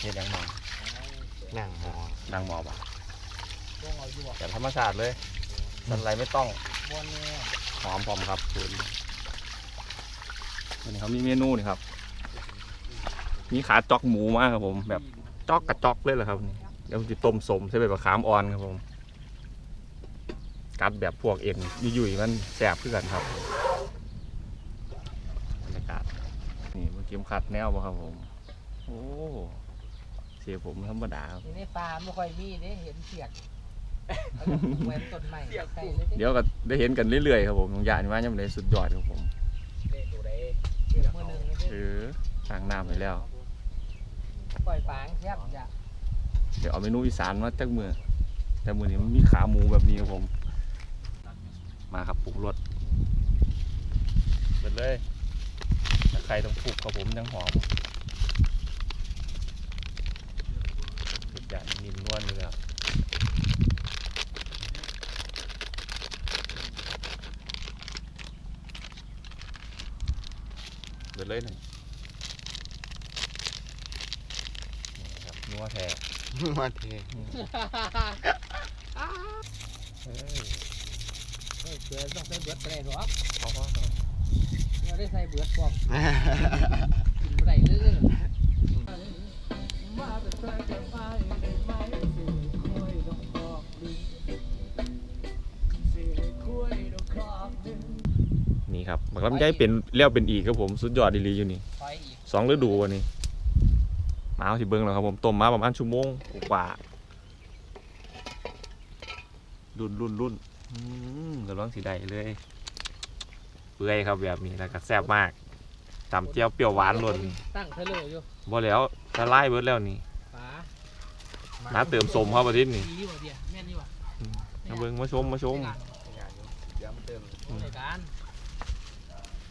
เฮ็ดหยังหมอนั่งหมอนั่งหมอบ่ะลงเอาอยู่บ่แต่ธรรมชาติเลยสันไรไม่ต้องบนเนี่ยหอมพร้อมครับคุณวันนี้เขามีเมนูนี่ครับ มีขาจอกหมูมาครับผม แบบจอกกระจอกเลยเหรอครับนี่เดี๋ยวจะต้มสมใช้ใบมะขามอ่อนครับผมกัดแบบพวกเอ็นยุ่ยๆมันแสบขึ้นกันครับบรรยากาศนี่เมื่อกี้ผมขัดแนวมาครับผม โอ้ เสียผมธรรมดาครับนี่ในป่าไม่ค่อยมีเด้เห็นเสียกเอาจากแหวนต้นไม้ใส่เลยเด้เดี๋ยวก็ได้เห็นกันเรื่อยๆครับผมน้องยานี่ว่ายังไม่ได้สุดยอดครับผมเสียกมือหนึ่งเลยเอเด้อทางน้ำไปแล้ว ปล่อยปางแซ่บจ้ะเดี๋ยวเอาเมนูอีสานมาจากมือแต่มือนี้มันมีขาหมูแบบนี้ครับผม มาครับปรุงรสเปิดเลยตะไคร้ต้องปลูกครับผมยังหอมทุก อย่างนิ่มนวลเลยครับเปิดเลยหนึ่งครับนัวแท้มาเทเอ้ยเฮ้ยเสือต้องใส่เบือดไปได้หรอเอาพอเราได้ใส่เบือดพร้อมกินได้เลยนี่ครับบั กลำไยเป็นเลี้ยวเป็นอีกครับผมสุดยอดดีหลีอยู่นี่ถอยอีกสองฤดูวันนี้มาเอาที่เบิ้งแล้วครับผมต้มมาประมาณชั่วโมงกว่ารุ่นรุ่นรุ่นอืมกำลังสีใดเลยเปื่อยครับแบบนี้แล้วก็แซ่บมากตำเจียวเปรี้ยวหวานหล่นตั้งเทเลอร์อยู่บ่แล้วถ้าไล่เบิดแล้วนี่ฝาน้าเติมสมครับอาทิตย์นี่ดีดีกว่าเดียวแม่นดีกว่ามาเบิ้งมาชมมาชมเดี๋ยวมาเติม ในการ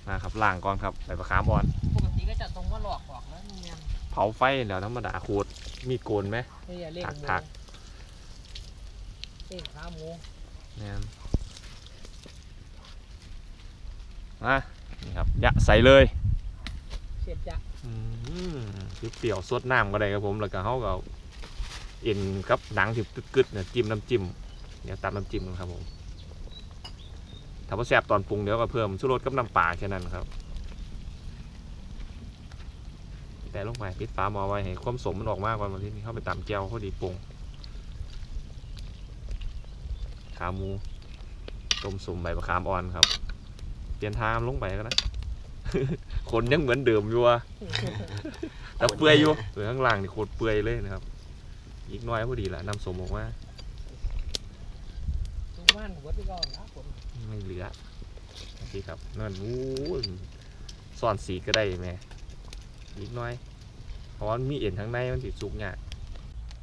มาครับล่างก่อนครับใส่ปลาคามอ่อน ปกติก็จะตรงว่าหลอกออกแล้วเนียนเผาไฟแล้วธรรมดาขูดมีดโกนไหม นี่อย่าเล่งหมูทัก เล่งขาหมูเนี่ยมานี่ครับยะใส่เลยเสียบจะอืมเปรี้ยวๆสดน้ำก็ได้ครับผมแล้วก็เขาก็เอาเอ็นกับหนังที่กึดๆเนี่ยจิ้มน้ำจิ้มเดี๋ยวตัดน้ำจิ้มกันครับผม ถ้าว่าแซ่บตอนปรุงเดี๋ยวก็เพิ่มชูรสกับน้ำปลาแค่นั้นครับ แต่ลงไปปิดฟ้าหมอไว้ให้ความสมมันออกมากกว่าวันที่นี้เข้าไปตำแก้วพอดีปรุงขาหมูต้มสุ่มใบมะขามอ่อนครับ เปลี่ยนทางลงไปก็ได้คนยังเหมือนเดิมอยู่อะแต่เปื่อยอยู่เปื่อยข้างล่างนี่โคตรเปื่อยเลยนะครับ อีกน้อยพอดีแหละนำสมออกมาทุกบ้านหัวที่ก่อนนะ ไม่เหลือโอเคครับนั่นอู้ยซ่อนสีก็ได้แม่อีกหน้อย เพราะว่ามีเอ็นทั้งในมันติดสุกเนี่ย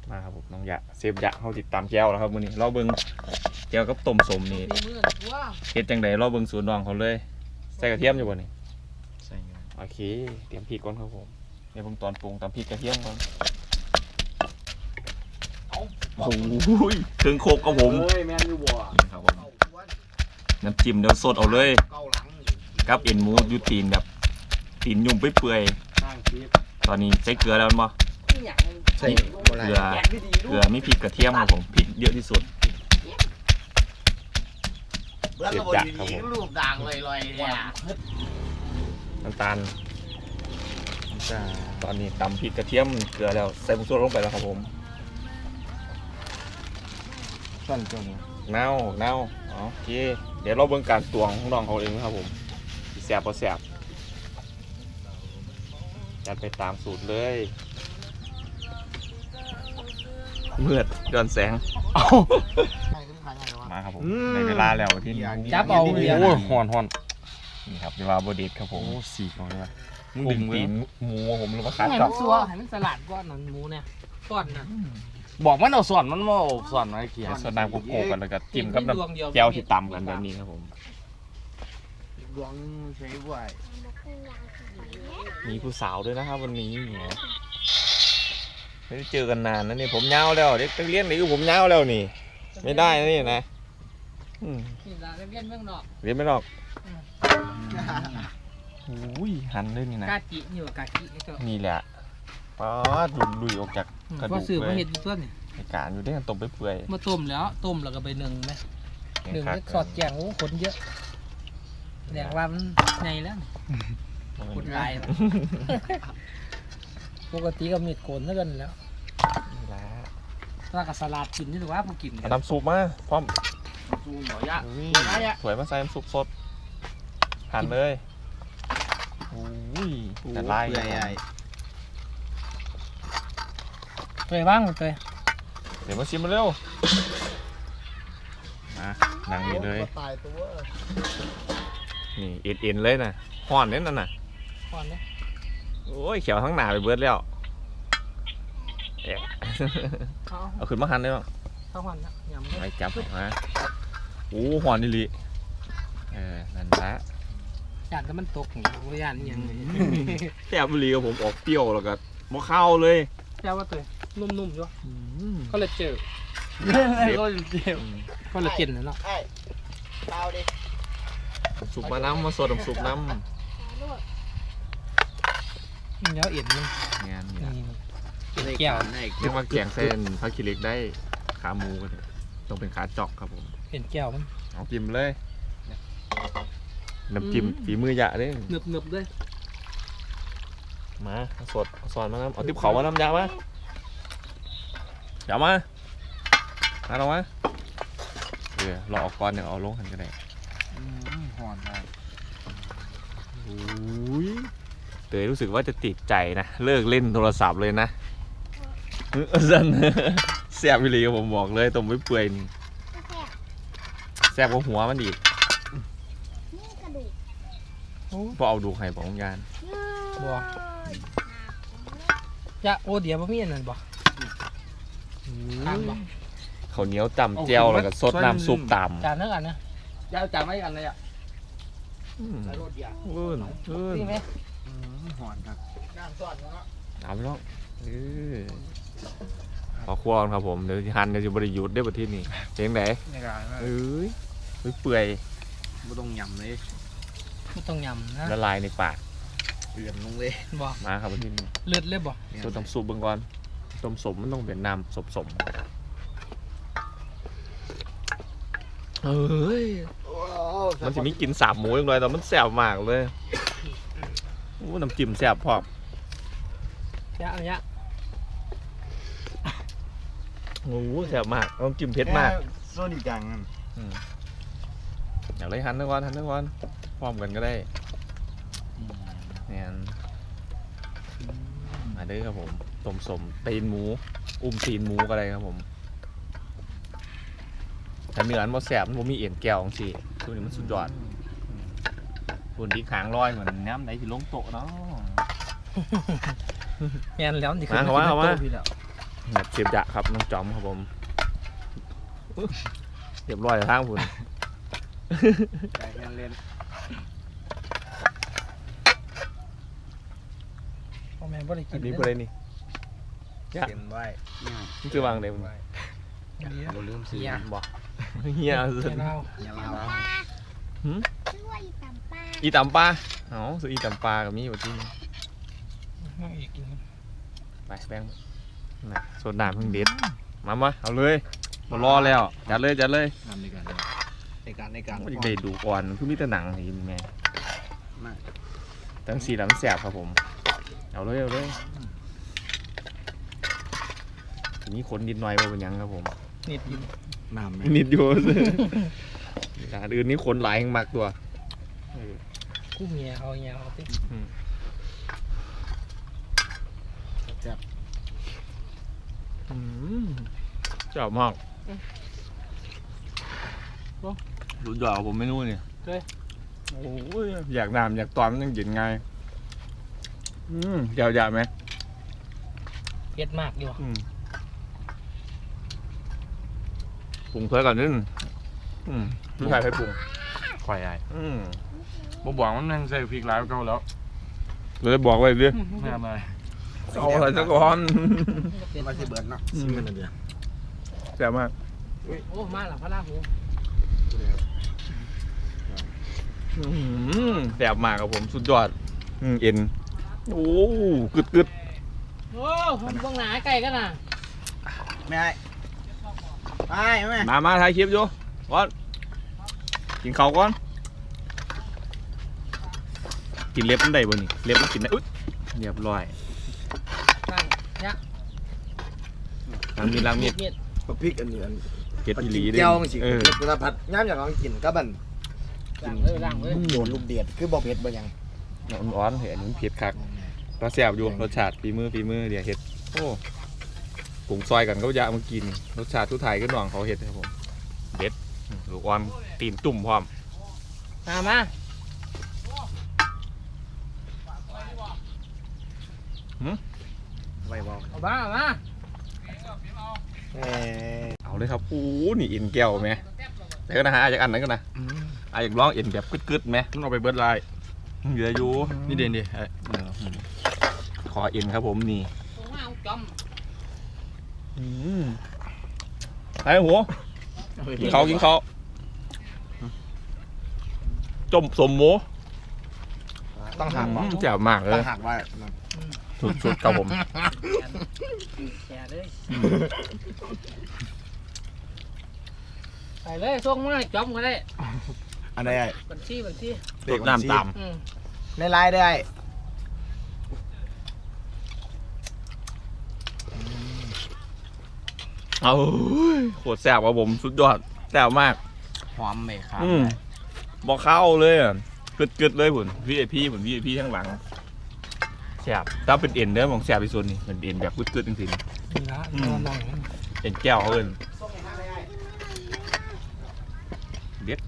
ากมาครับผมน้องยะเซฟยะเขาติดตามแก้วแล้วครับมื้อนี้เราเบิ่งแก้วกับต้มสมนี่มีมือตัวเฮ็ดจังไดเราเบิ่งสูตรน้องเขาเลย ใส่กระเทียมอยู่บ่นี่ใส่เงินโอเค เตรียมพริกก่อนครับผมเดี๋ยวผมตอนปรุงตามพริกกระเทียมก่อนโอ้โหเครื่องโคกกับผมเฮ้ยแม่นอยู่บ่นี่ครับผม น้ำจิ้มเดี๋ยวสดเอาเลยเก้าหลังกับเอ็นหมูอยูตีนแบบตีนยุ่มเปื่อยข้างคลิปๆตอนนี้ใส่เกลือแล้วมั้ยอย่างใส่บ่ไรเกลือเกลือมีพริกกระเทียมครับผมพริกเยอะที่สุด เบื้องบนอยู่ดีรูปด่างลอยๆเนี่ยน้ำตาลจ้าตอนนี้ตำพริกกระเทียมเกลือแล้วใส่ผงชูรสลงไปแล้วครับผมส่วนตัวนี้เน่าเน่าโอเคเดี๋ยวเราเบิ่งการตวงของน้องเขาเองนะครับผมสิแสบพอแสบจัดไปตามสูตรเลยเมือดย้อนแสงใช่ขึ้นขายไงวะมาครับผมอืมในเวลาแล้วที่นี่จับเอาเดียวโอ้ยฮอนฮอนนี่ครับเวลาบดิตครับผมโอ้สีก่อนเลยมึงดึงตีนหมูผมลงมาคัดให้ก่มัอนนซัวให้มันสลัดก้อนนั่นหมูเนี่ยก้อนน่ะ บอกมันเอาส่วนมันมาเอาส่วนไว้เขียนสดน้ำโกโก้กันแล้วก็จิ้มกับดวงเดียวน้ำแก้วที่ตำกันแบบนี้ครับผมดวงใช้บ่อยมีผู้สาวด้วยนะครับวันนี้เนี่ยไม่ได้เจอกันนานนะนี่ผมยาวแล้วเด็กนักเรียนนี่คือผมยาวแล้วนี่ ไม่ได้นะนี่นะอืมนี่ละเรียนเมืองนอกเรียนไม่หรอกอุ้ยหันเลยนี่นะกาจินี่ว่ากาจินี่ก็นี่แหละ อ๋อดุนลุยออกจากอืมกระพอดูกซื้อเลมายเห็ดอยู่ตัวนี่ในการอยู่ได้กันต้มไปเปื่อยมาต้มแล้วต้มแล้วก็ไปนึ่งไหมนึ่งครับเล็กสอดแกงโอ้ขนเยอะแดงว่ามันไงแล้วนี่ขนลายแล้วปกติก็มีดโกนเท่ากันแล้วนี่ละถ้ากับสลัดกินนี่ถือว่าผู้กินกัเอานน้ำซุปมาพร้อมซูหมอยะนี่ได้อะ สวยมาใส่น้ำซุปสดหั่นเลยโอ้ยแต่ไล่เปื่อยใหญ่ เคยบ้างเคยเดี๋ยวมาชิมมาเร็วมานั่งนี่เลย ตายตัวนี่เอ็นเอ็นเลยนะห่อนเน้นนั่นน่ะ ก่อนเนี่ยโอ้ยเขียวทั้งหนาไปเบิดแล้วเอ๊ะเอาเอาขึ้นมาหั่นได้บ้างเข้าหันนะยำไปเลยจับมาโอ้ห่อนนี่ลิเออ นั่นละยานแต่มันตกนี่บ่ยานอิหยังเลยแซ่บบุรีกับผมออกเปรี้ยวแล้วก็มะเข้าเลยแค่ว่าตัว นุ่มๆอยู่ก็เลยเจอก็เจ็บก็เลยกินนะเนาะไอ้เปล่าดิสุกมาน้ำมาสดน้ำซุปน้มันแล้วเอ็นมันำงานนี่นี่ล่ะนี่แก้วเรียกว่าแกงเส้นผักขี้เหล็กได้ขาหมูกันเลยต้องเป็นขาจอกครับผมเอ็นแก้วมันเอาจิ้มเลยน้ำจิ้มอืมฝีมือหยะเด้หนึบหนึบๆด้วยมาเอาสดเอาซอนมาน้ำเอาติ๊บเขามาน้ำยามา เดี๋ยวมามาเรามาเดี๋ยวรอออกก่อนเดี๋ยวเอาลงหันก็ได้หอนได้อุ้ยเตยรู้สึกว่าจะติดใจนะ เลิกเล่นโทรศัพท์เลยนะเออสันแซ่บวิลีกับผมบอกเลยต้มไว้เปื่อยนี่แซ่บกว่าหัวมันอีกนี่กระดูกพอเอาดูให้บอกงานบัวจะโอเดียวบ่มีอันนั้นบ่ ข้ามบ่ข้าวเหนียวต่ำเจียวแล้วก็สดน้ำซุปต่จานนึกอันนะยาวจ่าไม่อันเลยอะำอืมใส่รถเดียวเอื่นเอื่นนี่ไหมหอนครับน้ำซ่อนเนาะเอาไปแล้วเออขอควงครับผมเดี๋ยวสิหันเดี๋ยวจะบริยุทธ์ได้ประเทศนี้เจียงไหนในการเอ้ยเฮ้ยเปื่อยไม่ต้องยำเลยไม่ต้องยำนะละลายในปากเปลี่ยนลงเลยบ่มาครับประเทศนี้เลือดเลยบ่สูตรน้ำซุปเบิ่งก่อน ต้มสมมันต้องเป็นน้ำสมสมเอ้ยมันจะมีกลินสาบหมูอย่างไรแต่มันแซ่บมากเลยโอ้น้ำจิ้มแซ่บพร้อมยะอันยะโอ้แซ่บมากน้ำจิ้มเผ็ดมากโซนิจังอืมอยากเลยหันด้วยก่อนหันด้วยก่อนพร้อมกันก็ได้เนี่ยมาเด้อครับผมต้มสมตีนหมู อุ้มตีนหมูก็ได้ครับผมแต่เนื้อมันบ่แซ่บมันบ่มีเอ็นแก้วของสิตัวนี้มันสุดยอดส่วนที่ขางลอยเหมือนน้ำไหนที่ลงโต๊ะเนาะแม่นแล้วนี่มาเข้ามาเข้ามาโต๊ะพี่แล้วแบบเสียบยะครับน้องจอมครับผมเรียบร้อยแล้วทางคุณใจเล่นพ่อแม่บ่ได้กิอันนนี้เด้ ประเด็นนี่เขียนไว้มันคือวางเดี๋ยวเดี๋ยวเราลืมซื้อเฮียบอกเฮียเฮีสุยดเราอย่าเราชื่อว่าอีตำป้าอีตำปลาเอ๋อซื้ออีตำปลากับมีอยู่ที่นี่เอาอีกกินไปแป้งนะโซดาเพิ่งเด็ดมามาเอาเลยมารอแล้วจัดเลยจัดเลยทำในการในการในการมันจะได้ดูก่อนคือมีแต่หนังเห็นแม่มากตั้งสีหลังแสบครับผม เอาเลยเอาเลย ทีนี้คนนิดหน่อยว่าเป็นหยังครับผม นิดอยู่น้ำไหมนิดอยู่ ร้านอื่นนี่คนหลายแห่งมากตัวเออกู้เมียเอาเมียเอาติอืมเจ้ามากรู้ยอดผมไม่รู้เนี่ยโอ้ยอยากน้ำอยากตอนมันยังกินไงายอืมเดี๋ยวอยากไหมเผ็ดมากอยู่อืม ปรุงเพื่อก่อนนิดนึงอืมพี่ชายให้ปรุงข่อยไอ้อืมบ่บอกมันยังใส่พริกหลายกว่าเก่าแล้วเลยบอกไว้ดิไม่ทำอะไรเอาอะไรสักก่อนมาสิเบิร์ดเนาะซิมกันเดือดแซ่บมากโอ้มาแล้วพระราหูอืมแซ่บมากครับผมสุดยอดอืมเอ็นโอ้กึดกึดโอ้ผมเบิ่งหนาไก่กันน่ะ ไม่ให้ ไม่ไม่มามาถ่ายคลิปอยู่ก่อนกินข้าวก่อน กินเล็บมันได้บ่นี่เล็บมันกินได้อุ๊ยเรียบร้อยตั้งยักษ์ล้างมีดล้างมีดเมียดบักพริกอันนี้อันเก็ดอีหลีกินเด้แก้วมันสิเออเวลาผัดย่ามอย่างเรากินก็บันล้างเลยล้างเลยโดนลูกเดียดคือบ่เผ็ดบ่หยังอ่อนๆเห็นมันเผ็ดคักรสแซ่บอยู่รสชาติฝีมือฝีมือเดี๋ยวเฮ็ดโอ้ ปรุงซอยกันก็อยากมากินรสชาติทุกไทยก็น้องเขาเฮ็ดครับผมเด็ดลูกอ่อนตีนตุ่มพร้อมมามาไว้บ่เอาบ้าเอามาแหมเอาเลยครับโอ้นี่เอ็นแก้วไหมแต่ก็นะฮะอาจากอันนั้นก็นะอาจากลองเอ็นแบบกึดๆไหมมันเอาไปเบิร์ดไลน์เหลืออยู่นี่เด่นดิไอ้ขอเอ็นครับผมนี่ เอามาเอาจอมไอ้หัวกินเขาวกินเขาวจมสมหมูต้องหักบ่อืมแจ่วมากเลต้อย งหักไว้สุดๆครับผม แก่เลยไปเลยส่งมาให้จอมก็ได้อันใดไอ้บัญชีบัญชีรดน้ำตาม อืมในไลน์ได้ เอาโคตรแซ่บครับผมสุดยอดแซ่บมาก หอมไหมครับอืมบอกเข้าเลยอะกึดกึดๆเลยผุน VIP ผุน VIP ข้างหลังแซ่บถ้าเป็นเอ็นเด้อของแซ่บที่สุดนี่เป็นเอ็นแบบกึดกึดๆจริงนี่ละอืมนอนหน่อยนะๆเอ็นแก้วเขาเอินเด็ด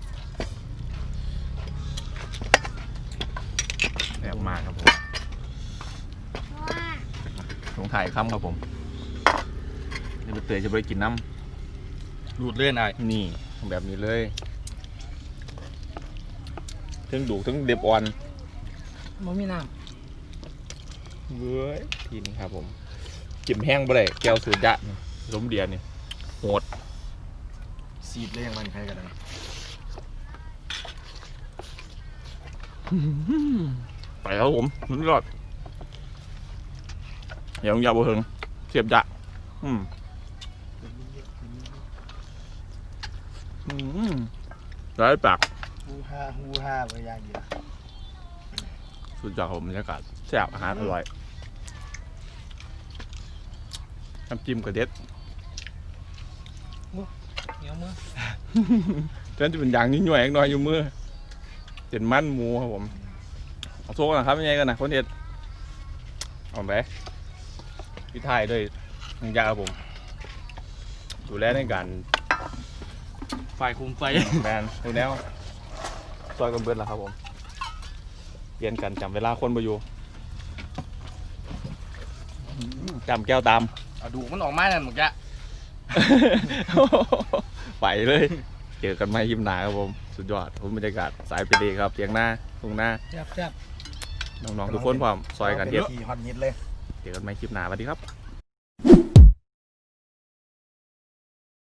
แซ่บมากครับผมว่าลงถ่ายค่ำครับผม นี่เป็นเตยจะไปกินน้ดูดเล่นไอ้ำนี่แบบนี้เลยถึงดูถึงเด็บอ่อนมันมีน้เว้ยทีนี้ครับผมจิ้มแห้งบ่ได้แก้วสูตรยะนี่ล้มเดียนนี่โหดสีดเลยยังมันใครกันนะไปครับผมสุดยอดอย่าลงยาบ่เฮิงเสียบยะอืมอืม ร้ายปากฮูฮ่าฮูฮ่าบ่ยากอยู่สุดยอดครับผมบรรยากาศแซ่บอาหารอร่อยน้ำจิ้มกระเด็ดำเหนียวมือเจ้าจะเป็นอย่างนี้หน่วยๆน้อยอยู่มือเป็นมันหมูครับผมเอาโซ่กันนะครับยังไงกันนะคนเด็ดเอาไปพี่ไทายด้วยน้องยาครับผม ดูแลในการ ไฟคุมไฟแบนดูแนวซอยกันเบิดแล้วครับผมเรียนกันจำเวลาคนไปอยู่จำแก้วตามเอาดูมันออกมานั่นหมดจ้ะไปเลย เจอกันไม่ยิ้มหนาครับผม สุดยอดผมบรรยากาศสายไปดีครับเตียงหน้าตรงหน้าแซ่บแซ่บน้องๆทุกคนพร้อมซอยกันเฮ็ดขี่ฮอตฮิตเลย เจอกันไม่คลิปหนาสวัสดีครับ